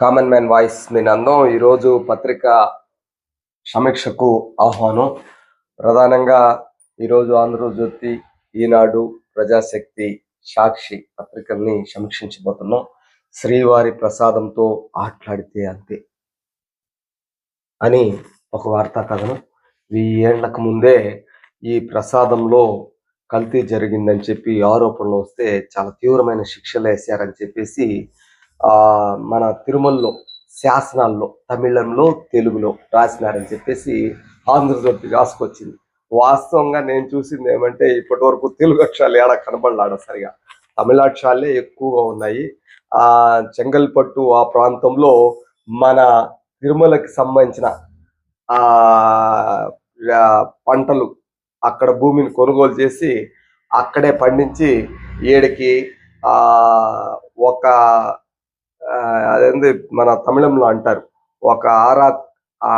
Common man voice మీ నందం ఈరోజు పత్రిక సమీక్షకు ఆహ్వానం. ప్రధానంగా ఈరోజు ఆంధ్రజ్యోతి ఈనాడు ప్రజాశక్తి సాక్షి పత్రికల్ని సమీక్షించబోతున్నాం. శ్రీవారి ప్రసాదంతో ఆట్లాడితే అంతే అని ఒక వార్తా కథనం. వెయ్యేళ్ళకు ముందే ఈ ప్రసాదంలో కల్తీ జరిగిందని చెప్పి ఆరోపణలు వస్తే చాలా తీవ్రమైన శిక్షలు వేశారని చెప్పేసి మన తిరుమలలో శాసనాల్లో తమిళంలో తెలుగులో రాసినారని చెప్పేసి ఆంధ్రజ్యోతి రాసుకొచ్చింది. వాస్తవంగా నేను చూసింది ఏమంటే ఇప్పటి వరకు తెలుగు అక్షరాలు ఏడ కనబడలాడ సరిగా. తమిళ అక్షరాలే ఎక్కువగా ఉన్నాయి. ఆ చెంగల్పట్టు ఆ ప్రాంతంలో మన తిరుమలకి సంబంధించిన ఆ పంటలు అక్కడ భూమిని కొనుగోలు చేసి అక్కడే పండించి ఏడికి ఒక అదేంది మన తమిళంలో అంటారు ఒక ఆరా ఆ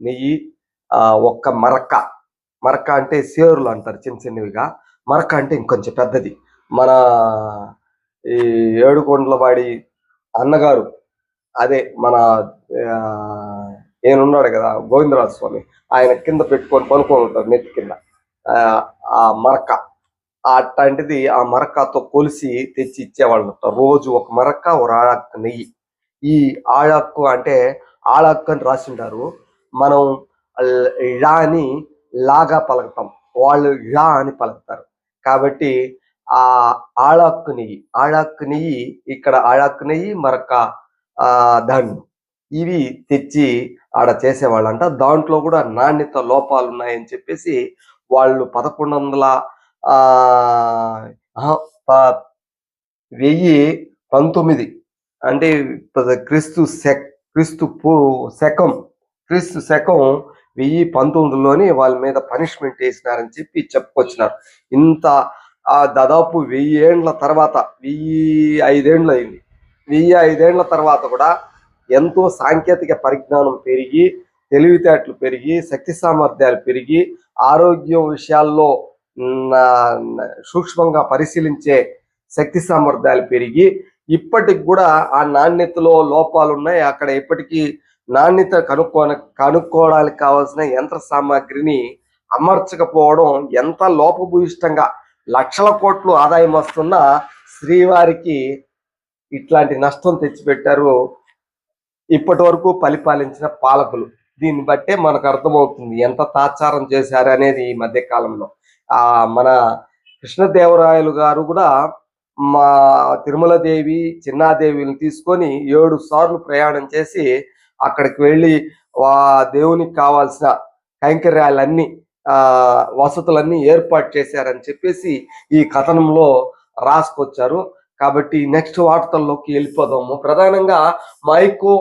నెయ్యి ఆ, ఒక్క మరక్క. మరక్క అంటే సేరులు అంటారు చిన్న చిన్నవిగా. మరక్క అంటే ఇంకొంచెం పెద్దది. మన ఈ ఏడుకొండలవాడి అన్నగారు అదే మన ఆ, ఈయనున్నాడు కదా గోవిందరాజు స్వామి ఆయన కింద పెట్టుకొని పనుకొని ఉంటారు నెత్తి కింద. ఆ, ఆ మరక అట్లాంటిది ఆ మరక్కతో కొలిసి తెచ్చి ఇచ్చేవాళ్ళు రోజు ఒక మరక్క ఒక ఆడాక్క నెయ్యి. ఈ ఆడాక్కు అంటే ఆడాక్కు అని రాసింటారు మనం ల్- అని లాగా పలుకుతాం. వాళ్ళు ళ అని పలుకుతారు. కాబట్టి ఆ ఆడాక్కు నెయ్యి ఆళక్కు నెయ్యి ఇక్కడ ఆడాక్కు నెయ్యి మరక్క ఆ ఇవి తెచ్చి ఆడ చేసేవాళ్ళంట. దాంట్లో కూడా నాణ్యత లోపాలు ఉన్నాయని చెప్పేసి వాళ్ళు పదకొండు వందల వెయ్యి పంతొమ్మిది. అంటే క్రీస్తు శక్ క్రీస్తు పూ శకం క్రీస్తు శకం వెయ్యి పంతొమ్మిదిలోని వాళ్ళ మీద పనిష్మెంట్ వేసినారని చెప్పి చెప్పుకొచ్చినారు ఇంత ఆ దాదాపు వెయ్యి ఏండ్ల తర్వాత వెయ్యి ఐదేండ్లు అయింది. వెయ్యి ఐదేండ్ల తర్వాత కూడా ఎంతో సాంకేతిక పరిజ్ఞానం పెరిగి తెలివితేటలు పెరిగి శక్తి సామర్థ్యాలు పెరిగి ఆరోగ్యం విషయాల్లో సూక్ష్మంగా పరిశీలించే శక్తి సామర్థ్యాలు పెరిగి ఇప్పటికి కూడా ఆ నాణ్యతలో లోపాలు ఉన్నాయి అక్కడ ఇప్పటికీ నాణ్యత కనుక్కో కనుక్కోవడానికి కావాల్సిన యంత్ర సామాగ్రిని అమర్చకపోవడం ఎంత లోపభూయిష్టంగా లక్షల కోట్లు ఆదాయం వస్తున్న శ్రీవారికి ఇట్లాంటి నష్టం తెచ్చిపెట్టారు ఇప్పటి వరకు పరిపాలించిన పాలకులు. దీన్ని బట్టే మనకు అర్థమవుతుంది ఎంత తాచారం చేశారు అనేది ఈ మధ్య కాలంలో. మన కృష్ణదేవరాయలు గారు కూడా మా తిరుమల దేవి చిన్నాదేవిని తీసుకొని ఏడు సార్లు ప్రయాణం చేసి అక్కడికి వెళ్ళి వా దేవునికి కావాల్సిన కైంకర్యాలన్నీ వసతులన్నీ ఏర్పాటు చేశారని చెప్పేసి ఈ కథనంలో రాసుకొచ్చారు. కాబట్టి నెక్స్ట్ వార్తల్లోకి వెళ్ళిపోదాము. ప్రధానంగా మైక్రో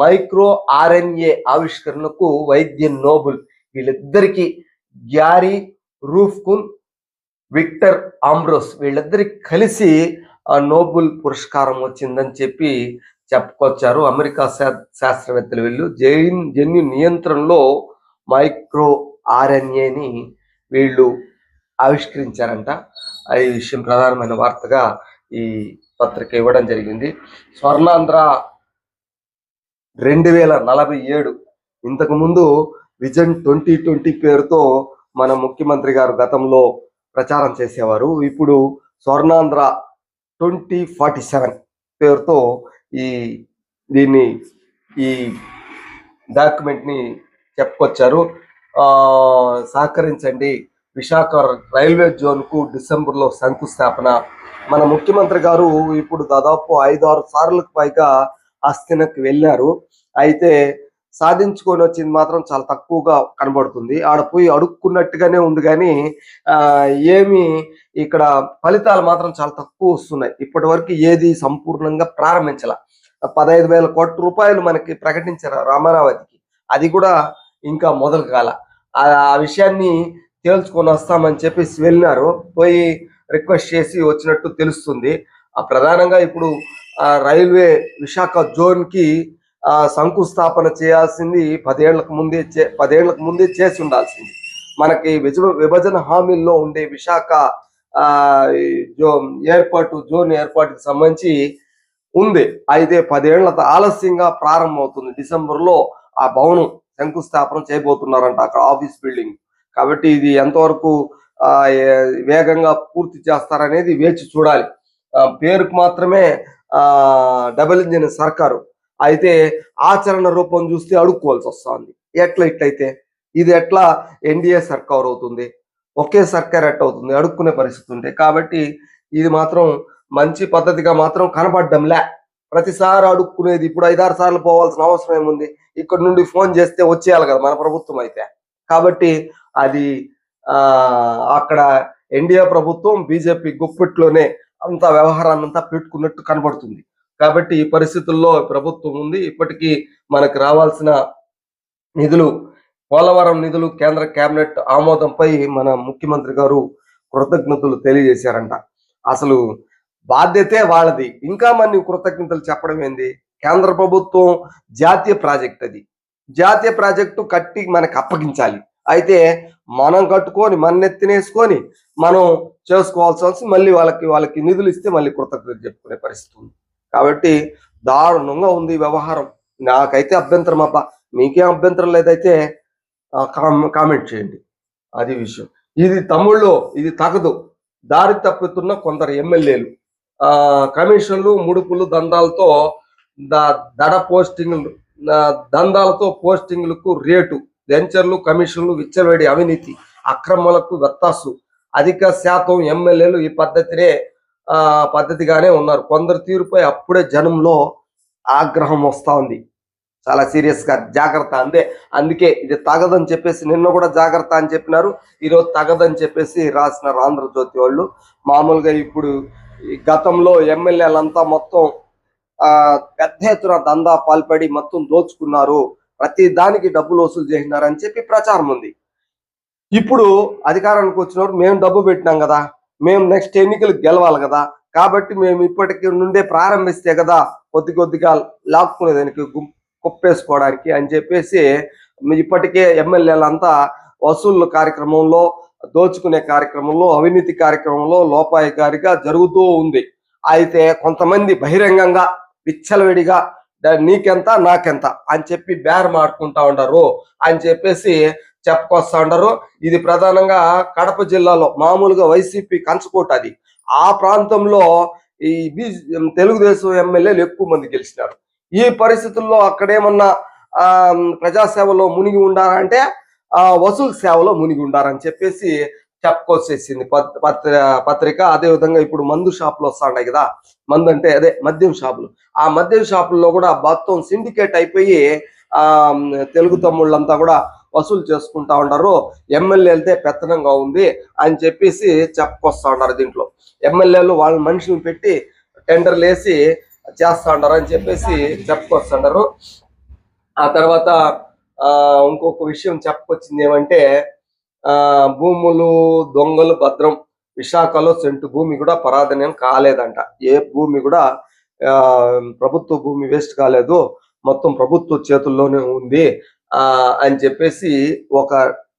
మైక్రో ఆర్ఎన్ఏ ఆవిష్కరణకు వైద్య నోబుల్ వీళ్ళిద్దరికీ గ్యారీ రూఫ్కున్ విక్టర్ ఆంబ్రోస్ వీళ్ళిద్దరికి కలిసి ఆ నోబుల్ పురస్కారం వచ్చిందని చెప్పి చెప్పుకొచ్చారు అమెరికా శా- శాస్త్రవేత్తలు వీళ్ళు. జైన్ జన్యు నియంత్రణలో మైక్రో ఆర్ఎన్ఏని వీళ్ళు ఆవిష్కరించారంట. ఈ విషయం ప్రధానమైన వార్తగా ఈ పత్రిక ఇవ్వడం జరిగింది. స్వర్ణాంధ్ర రెండు వేల నలభై ఏడు ఇంతకుముందు విజన్ ట్వంటీ ట్వంటీ పేరుతో మన ముఖ్యమంత్రి గారు గతంలో ప్రచారం చేసేవారు. ఇప్పుడు స్వర్ణాంధ్ర ట్వంటీ ఫార్టీ సెవెన్ పేరుతో ఈ దీన్ని ఈ డాక్యుమెంట్ని చెప్పుకొచ్చారు. సహకరించండి. విశాఖ రైల్వే జోన్కు డిసెంబర్లో శంకుస్థాపన. మన ముఖ్యమంత్రి గారు ఇప్పుడు దాదాపు ఐదు ఆరు సార్లకు పైగా ఆస్తినకు వెళ్ళారు. అయితే సాధించుకొని వచ్చింది మాత్రం చాలా తక్కువగా కనబడుతుంది. ఆడ పోయి అడుక్కున్నట్టుగానే ఉంది కానీ ఏమి ఇక్కడ ఫలితాలు మాత్రం చాలా తక్కువ వస్తున్నాయి. ఇప్పటి వరకు ఏది సంపూర్ణంగా ప్రారంభించాల. పదహైదు వేల కోట్ల రూపాయలు మనకి ప్రకటించారు రామారావతికి అది కూడా ఇంకా మొదలు కాల. ఆ విషయాన్ని తేల్చుకొని వస్తామని చెప్పేసి వెళ్ళినారు. పోయి రిక్వెస్ట్ చేసి వచ్చినట్టు తెలుస్తుంది. ఆ ప్రధానంగా ఇప్పుడు రైల్వే విశాఖ జోన్కి శంకుస్థాపన చేయాల్సింది పదేళ్ళకు ముందే చే- పదేళ్ళకు ముందే చేసి ఉండాల్సింది. మనకి విజ- విభజన హామీల్లో ఉండే విశాఖ ఆ జో ఏర్పాటు జోన్ ఏర్పాటుకి సంబంధించి ఉంది. అయితే పదేళ్ళ ఆలస్యంగా ప్రారంభమవుతుంది. డిసెంబర్లో ఆ భవనం శంకుస్థాపన చేయబోతున్నారంట అక్కడ ఆఫీస్ బిల్డింగ్. కాబట్టి ఇది ఎంతవరకు ఆ, వేగంగా పూర్తి చేస్తారనేది వేచి చూడాలి. ఆ, పేరుకు మాత్రమే ఆ డబుల్ ఇంజిన్ సర్కారు అయితే ఆచరణ రూపం చూస్తే అడుక్కోవాల్సి వస్తుంది. ఎట్లా ఇట్లయితే? ఇది ఎట్లా ఎన్డీఏ సర్కార్ అవుతుంది? ఒకే సర్కార్ ఎట్ అవుతుంది. అడుక్కునే పరిస్థితి ఉంటే. కాబట్టి ఇది మాత్రం మంచి పద్ధతిగా మాత్రం కనపడ్డంలే ప్రతిసారి అడుక్కునేది ఇప్పుడు ఐదారు సార్లు పోవాల్సిన అవసరం ఏముంది? ఇక్కడ నుండి ఫోన్ చేస్తే వచ్చేయాలి కదా మన ప్రభుత్వం అయితే. కాబట్టి అది ఆ అక్కడ ఎన్డీఏ ప్రభుత్వం బీజేపీ గుప్పిట్లోనే అంత వ్యవహారాన్ని అంతా పెట్టుకున్నట్టు కనబడుతుంది. కాబట్టి ఈ పరిస్థితుల్లో ప్రభుత్వం ఉంది. ఇప్పటికీ మనకు రావాల్సిన నిధులు పోలవరం నిధులు కేంద్ర కేబినెట్ ఆమోదంపై మన ముఖ్యమంత్రి గారు కృతజ్ఞతలు తెలియజేశారంట. అసలు బాధ్యతే వాళ్ళది. ఇంకా మన కృతజ్ఞతలు చెప్పడం ఏంది? కేంద్ర ప్రభుత్వం జాతీయ ప్రాజెక్ట్ అది. జాతీయ ప్రాజెక్టు కట్టి మనకు అప్పగించాలి. అయితే మనం కట్టుకొని మన నెత్తినేసుకొని మనం చేసుకోవాల్సి వచ్చి మళ్ళీ వాళ్ళకి వాళ్ళకి నిధులు ఇస్తే మళ్ళీ కృతజ్ఞత చెప్పుకునే పరిస్థితి ఉంది. కాబట్టి దారుణంగా ఉంది వ్యవహారం. నాకైతే అభ్యంతరం అబ్బా. మీకేం అభ్యంతరం లేదైతే కామెంట్ చేయండి. అది విషయం. ఇది తమిళ్ళో ఇది తగదు. దారి తప్పుతున్న కొందరు ఎమ్మెల్యేలు. ఆ కమిషన్లు ముడుపులు దందాలతో దడ పోస్టింగ్లు దందాలతో పోస్టింగ్లకు రేటు వెంచర్లు కమిషన్లు విచ్చలవేడి అవినీతి అక్రమాలకు వత్తాసు. అధిక శాతం ఎమ్మెల్యేలు ఈ పద్ధతినే పద్ధతిగానే ఉన్నారు. కొందరు తీరుపై అప్పుడే జనంలో ఆగ్రహం వస్తూ ఉంది. చాలా సీరియస్గా జాగ్రత్త అందే. అందుకే ఇది తగదని చెప్పేసి నిన్న కూడా జాగ్రత్త అని చెప్పినారు. ఈరోజు తగదని చెప్పేసి రాసినారు ఆంధ్రజ్యోతి వాళ్ళు. మామూలుగా ఇప్పుడు ఈ గతంలో ఎమ్మెల్యేలంతా మొత్తం ఆ పెద్ద ఎత్తున దందా పాల్పడి మొత్తం దోచుకున్నారు. ప్రతి దానికి డబ్బులు వసూలు చేసినారు అని చెప్పి ప్రచారం ఉంది. ఇప్పుడు అధికారానికి వచ్చినప్పుడు మేము డబ్బు పెట్టినాం కదా. మేము నెక్స్ట్ ఎన్నికలు గెలవాలి కదా. కాబట్టి మేము ఇప్పటికి నుండే ప్రారంభిస్తే కదా కొద్ది కొద్దిగా లాక్కునేదానికి కుప్పేసుకోవడానికి అని చెప్పేసి ఇప్పటికే ఎమ్మెల్యేలంతా వసూళ్ళ కార్యక్రమంలో దోచుకునే కార్యక్రమంలో అవినీతి కార్యక్రమంలో లోపాయికారిగా జరుగుతూ ఉంది. అయితే కొంతమంది బహిరంగంగా విచ్చలవిడిగా నీకెంత నాకెంత అని చెప్పి బేరం ఆడుకుంటా ఉంటారు అని చెప్పేసి చెప్పుకొస్తా ఉండరు. ఇది ప్రధానంగా కడప జిల్లాలో మామూలుగా వైసీపీ కంచుకోట అది. ఆ ప్రాంతంలో ఈ తెలుగుదేశం ఎమ్మెల్యేలు ఎక్కువ మంది గెలిచినారు. ఈ పరిస్థితుల్లో అక్కడేమన్నా ఆ ప్రజాసేవలో మునిగి ఉండారంటే ఆ వసూలు సేవలో మునిగి ఉండారని చెప్పేసి చెప్పుకొచ్చేసింది పత్ర పత్రిక. అదే విధంగా ఇప్పుడు మందు షాపులు వస్తాయి కదా. మందు అంటే అదే మద్యం షాపులు. ఆ మద్యం షాపుల్లో కూడా మొత్తం సిండికేట్ అయిపోయి ఆ తెలుగు తమ్ముళ్ళంతా కూడా వసూలు చేసుకుంటా ఉంటారు ఎమ్మెల్యే పెత్తనంగా ఉంది అని చెప్పేసి చెప్పుకొస్తా ఉన్నారు దీంట్లో. ఎమ్మెల్యేలు వాళ్ళ మనుషులు పెట్టి టెండర్లు వేసి చేస్తా ఉన్నారు అని చెప్పేసి చెప్పుకొస్తున్నారు ఆ తర్వాత ఆ ఇంకొక విషయం చెప్పుకొచ్చింది ఏమంటే ఆ భూములు దొంగలు భద్రం విశాఖలో సెంటు భూమి కూడా పరాధీనం కాలేదంట. ఏ భూమి కూడా ప్రభుత్వ భూమి వేస్ట్ కాలేదు. మొత్తం ప్రభుత్వ చేతుల్లోనే ఉంది. అని చెప్పేసి ఒక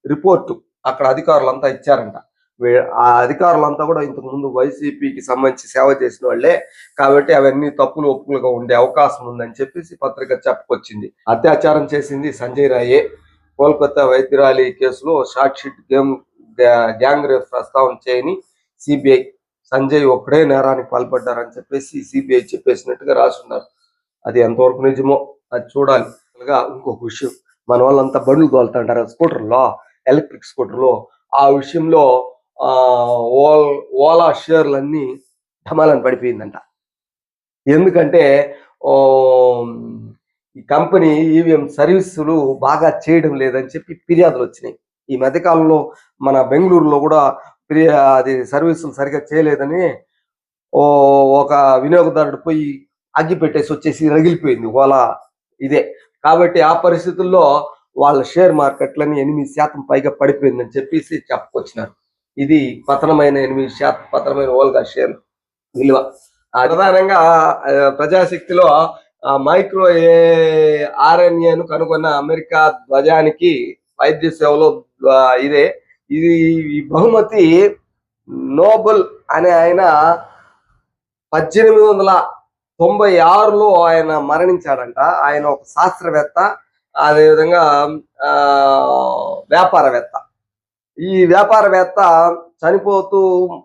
రిపోర్టు అక్కడ అధికారులంతా ఇచ్చారంట. వీ- ఆ అధికారులంతా కూడా ఇంతకు ముందు వైసీపీకి సంబంధించి సేవ చేసిన వాళ్ళే కాబట్టి అవన్నీ తప్పులు ఒప్పులుగా ఉండే అవకాశం ఉందని చెప్పేసి పత్రిక చెప్పుకొచ్చింది. అత్యాచారం చేసింది సంజయ్ రాయే. కోల్కతా వైద్యురాలి కేసులో షార్ట్షీట్ గేమ్ గ్యాంగ్ రేప్ ప్రస్తావన చేయని సిబిఐ సంజయ్ ఒక్కడే నేరానికి పాల్పడ్డారని చెప్పేసి సిబిఐ చెప్పేసినట్టుగా రాసున్నారు. అది ఎంతవరకు నిజమో అది చూడాలి. అలాగా ఇంకొక విషయం మన వాళ్ళంతా బండ్లు తోలుతుంటారు స్కూటర్లో ఎలక్ట్రిక్ స్కూటర్లో ఆ విషయంలో ఆ ఓల్ ఓలా షేర్లన్నీ ఢమాలని పడిపోయిందంట. ఎందుకంటే ఓ, ఈ కంపెనీ ఈవీఎం సర్వీసులు బాగా చేయడం లేదని చెప్పి ఫిర్యాదులు వచ్చినాయి. ఈ మధ్యకాలంలో మన బెంగళూరులో కూడా ఫిర్యా అది సర్వీసులు సరిగ్గా చేయలేదని ఓ ఒక వినియోగదారుడు పోయి అగ్గి పెట్టేసి వచ్చేసి రగిలిపోయింది ఓలా ఇదే. కాబట్టి ఆ పరిస్థితుల్లో వాళ్ళ షేర్ మార్కెట్లని ఎనిమిది శాతం పైగా పడిపోయిందని చెప్పేసి చెప్పుకొచ్చినారు. ఇది పతనమైన ఎనిమిది శాతం పతనమైన ఓల్గా షేర్ విలువ. ప్రధానంగా ప్రజాశక్తిలో మైక్రో ఏ ఆర్ఎన్ఏను కనుగొన్న అమెరికా ధ్వజానికి వైద్య సేవలో ఇదే. ఇది ఈ బహుమతి నోబుల్ అనే ఆయన పద్దెనిమిది వందల తొంభై ఆరులో ఆయన మరణించాడంట. ఆయన ఒక శాస్త్రవేత్త అదేవిధంగా ఆ, వ్యాపారవేత్త. ఈ వ్యాపారవేత్త చనిపోతూ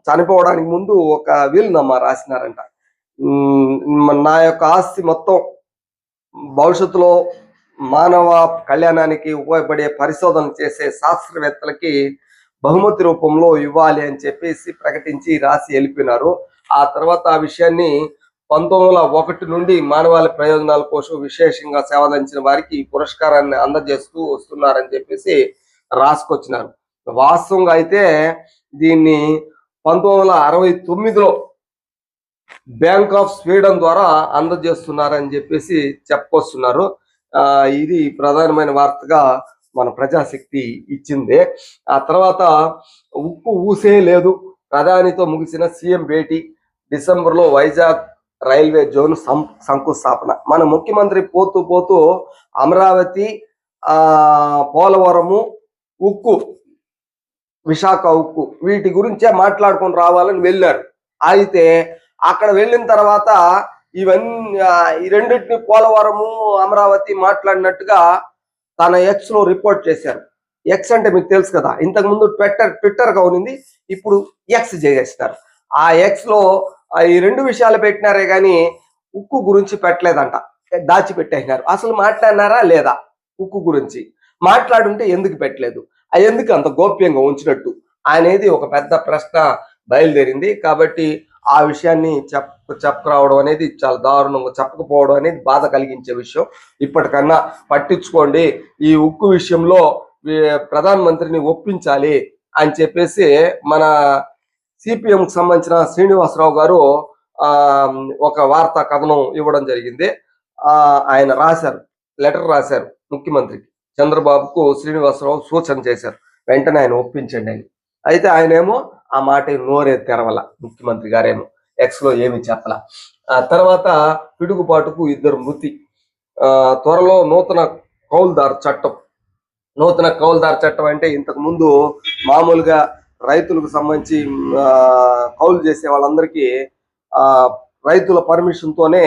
చనిపోవడానికి ముందు ఒక వీలునమ్మ రాసినారంట. ఉమ్, నా యొక్క ఆస్తి మొత్తం భవిష్యత్తులో మానవ కళ్యాణానికి ఉపయోగపడే పరిశోధన చేసే శాస్త్రవేత్తలకి బహుమతి రూపంలో ఇవ్వాలి అని చెప్పేసి ప్రకటించి రాసి వెళ్ళిపోయినారు. ఆ తర్వాత ఆ విషయాన్ని పంతొమ్మిది వందల ఒకటి నుండి మానవాళి ప్రయోజనాల కోసం విశేషంగా సేవలంచిన వారికి ఈ పురస్కారాన్ని అందజేస్తూ వస్తున్నారని చెప్పేసి రాసుకొచ్చినారు. వాస్తవంగా అయితే దీన్ని పంతొమ్మిది వందల అరవై తొమ్మిదిలో బ్యాంక్ ఆఫ్ స్వీడన్ ద్వారా అందజేస్తున్నారని చెప్పేసి చెప్పుకొస్తున్నారు. ఆ ఇది ప్రధానమైన వార్తగా మన ప్రజాశక్తి ఇచ్చింది. ఆ తర్వాత ఉప్పు ఊసే లేదు. ప్రధానితో ముగిసిన సీఎం భేటీ డిసెంబర్లో వైజాగ్ రైల్వే జోన్ సం- శంకుస్థాపన. మన ముఖ్యమంత్రి పోతూ పోతూ అమరావతి పోలవరము ఉక్కు విశాఖ ఉక్కు వీటి గురించే మాట్లాడుకొని రావాలని వెళ్ళారు. అయితే అక్కడ వెళ్ళిన తర్వాత ఇవన్నీ ఈ రెండింటిని పోలవరము అమరావతి మాట్లాడినట్టుగా తన ఎక్స్లో రిపోర్ట్ చేశారు. ఎక్స్ అంటే మీకు తెలుసు కదా ఇంతకు ముందు ట్విట్టర్ ట్విట్టర్గా ఉన్నింది ఇప్పుడు ఎక్స్ చేసేస్తారు. ఆ ఎక్స్లో ఈ రెండు విషయాలు పెట్టినారే కానీ ఉక్కు గురించి పెట్టలేదంట. దాచిపెట్టేసినారు. అసలు మాట్లాడినారా లేదా ఉక్కు గురించి? మాట్లాడుంటే ఎందుకు పెట్టలేదు? అది ఎందుకు అంత గోప్యంగా ఉంచినట్టు అనేది ఒక పెద్ద ప్రశ్న బయలుదేరింది. కాబట్టి ఆ విషయాన్ని చెప్ చెప్పరావడం అనేది చాలా దారుణంగా చెప్పకపోవడం అనేది బాధ కలిగించే విషయం. ఇప్పటికన్నా పట్టించుకోండి. ఈ ఉక్కు విషయంలో ప్రధానమంత్రిని ఒప్పించాలి అని చెప్పేసి మన సిపిఎం కు సంబంధించిన శ్రీనివాసరావు గారు ఆ ఒక వార్తా కథనం ఇవ్వడం జరిగింది. ఆ ఆయన రాశారు లెటర్ రాశారు ముఖ్యమంత్రికి. చంద్రబాబుకు శ్రీనివాసరావు సూచన చేశారు. వెంటనే ఆయన ఒప్పించండి అని. అయితే ఆయనేమో ఆ మాట నోరే తెరవల ముఖ్యమంత్రి గారేమో. ఎక్స్లో ఏమి చెప్పల. ఆ తర్వాత పిడుగుపాటుకు ఇద్దరు మృతి. ఆ త్వరలో నూతన కౌల్దార్ చట్టం. నూతన కౌల్దార్ చట్టం అంటే ఇంతకు ముందు మామూలుగా రైతులకు సంబంధించి ఆ, కౌలు చేసే వాళ్ళందరికీ ఆ రైతుల పర్మిషన్తోనే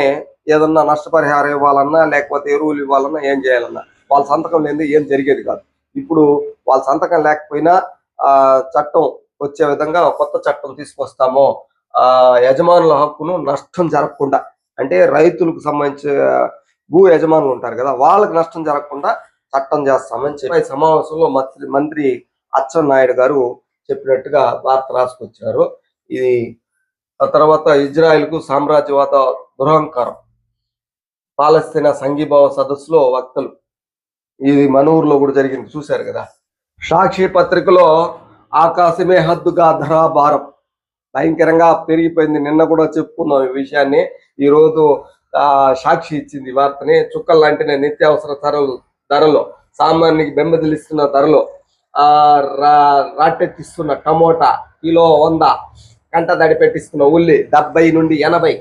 ఏదన్నా నష్టపరిహారం ఇవ్వాలన్నా లేకపోతే ఎరువులు ఇవ్వాలన్నా ఏం చేయాలన్నా వాళ్ళ సంతకం లేని ఏం జరిగేది కాదు. ఇప్పుడు వాళ్ళ సంతకం లేకపోయినా ఆ చట్టం వచ్చే విధంగా కొత్త చట్టం తీసుకొస్తాము. ఆ యజమానుల హక్కును నష్టం జరగకుండా అంటే రైతులకు సంబంధించి భూ యజమానులు ఉంటారు కదా వాళ్ళకి నష్టం జరగకుండా చట్టం చేస్తామని చెప్పి సమావేశంలో మంత్రి మంత్రి అచ్చెన్నాయుడు గారు చెప్పినట్టుగా వార్త రాసుకొచ్చారు ఇది ఆ తర్వాత ఇజ్రాయెల్కు సామ్రాజ్యవాద దురహంకారం. పాలస్తీనా సంఘీభావ సదస్సులో వక్తలు ఇది మన ఊర్లో కూడా జరిగింది చూశారు కదా. సాక్షి పత్రికలో ఆకాశమే హద్దుగా ధరా భారం. భయంకరంగా పెరిగిపోయింది. నిన్న కూడా చెప్పుకున్నాం ఈ విషయాన్ని. ఈ రోజు ఆ సాక్షి ఇచ్చింది వార్తని. చుక్కలు లాంటి నిత్యావసర ధరలు ధరలో సామాన్యునికి బెంబదిలిస్తున్న ధరలో. రాటెత్తిస్తున్న టమోటా కిలో వంద కంట దడి పెట్టిస్తున్న ఉల్లి డెబ్బై నుండి ఎనభై.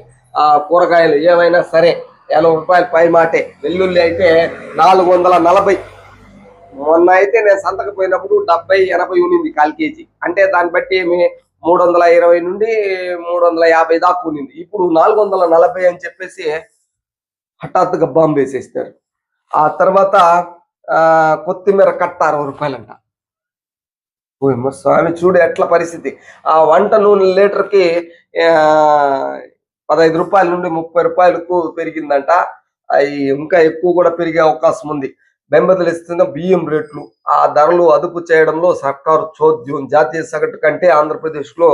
కూరగాయలు ఏవైనా సరే ఎనభై రూపాయలు పై మాటే. వెల్లుల్లి అయితే నాలుగు వందల నలభై. మొన్న అయితే నేను సంతకు పోయినప్పుడు డెబ్బై ఎనభై ఉన్నింది కాల్ కేజీ. అంటే దాన్ని బట్టి మూడు వందల ఇరవై నుండి మూడు వందల యాభై దాకా ఉన్నింది. ఇప్పుడు నాలుగు వందల నలభై అని చెప్పేసి హఠాత్తుగా బాంబు వేసేస్తారు. ఆ తర్వాత ఆ కొత్తిమీర కట్ట అరవై రూపాయలంట. ఓయమ్మ స్వామి చూడు ఎట్ల పరిస్థితి. ఆ వంట నూనె లీటర్కి పదహైదు రూపాయల నుండి ముప్పై రూపాయలకు పెరిగిందంట. అవి ఇంకా ఎక్కువ కూడా పెరిగే అవకాశం ఉంది. బెంబదలిస్తున్న బియ్యం రేట్లు ఆ ధరలు అదుపు చేయడంలో సర్కారు చోద్యం. జాతీయ సగటు కంటే ఆంధ్రప్రదేశ్లో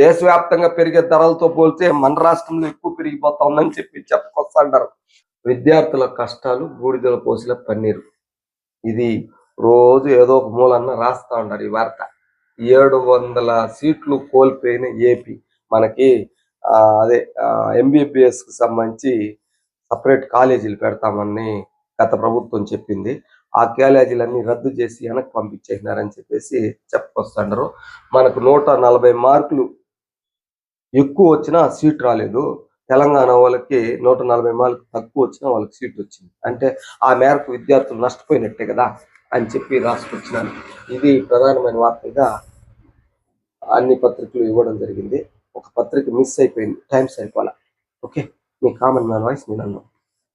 దేశవ్యాప్తంగా పెరిగే ధరలతో పోల్చే మన రాష్ట్రంలో ఎక్కువ పెరిగిపోతా ఉందని చెప్పి చెప్పుకొస్తాంటారు విద్యార్థుల కష్టాలు బూడిదల పోసిన పన్నీరు. ఇది రోజు ఏదో ఒక మూలన్న రాస్తా ఉంటారు ఈ వార్త. ఏడు వందల సీట్లు కోల్పోయిన ఏపీ మనకి అదే ఎంబీబీఎస్కి సంబంధించి సపరేట్ కాలేజీలు పెడతామని గత ప్రభుత్వం చెప్పింది. ఆ కాలేజీలన్నీ రద్దు చేసి వెనక్కి పంపించేసినారని చెప్పేసి చెప్పుకొస్తున్నారు మనకు నూట నలభై మార్కులు ఎక్కువ వచ్చినా సీట్ రాలేదు. తెలంగాణ వాళ్ళకి నూట నలభై మార్కులు తక్కువ వచ్చినా వాళ్ళకి సీట్ వచ్చింది. అంటే ఆ మేరకు విద్యార్థులు నష్టపోయినట్టే కదా. అని చెప్పి రాసుకొచ్చినాను. ఇది ప్రధానమైన వార్తగా అన్ని పత్రికలు ఇవ్వడం జరిగింది. ఒక పత్రిక మిస్ అయిపోయింది. టైమ్స్ అయిపోవాలా ఓకే? మీ కామన్ మ్యాన్ వాయిస్ నేను అన్నాను.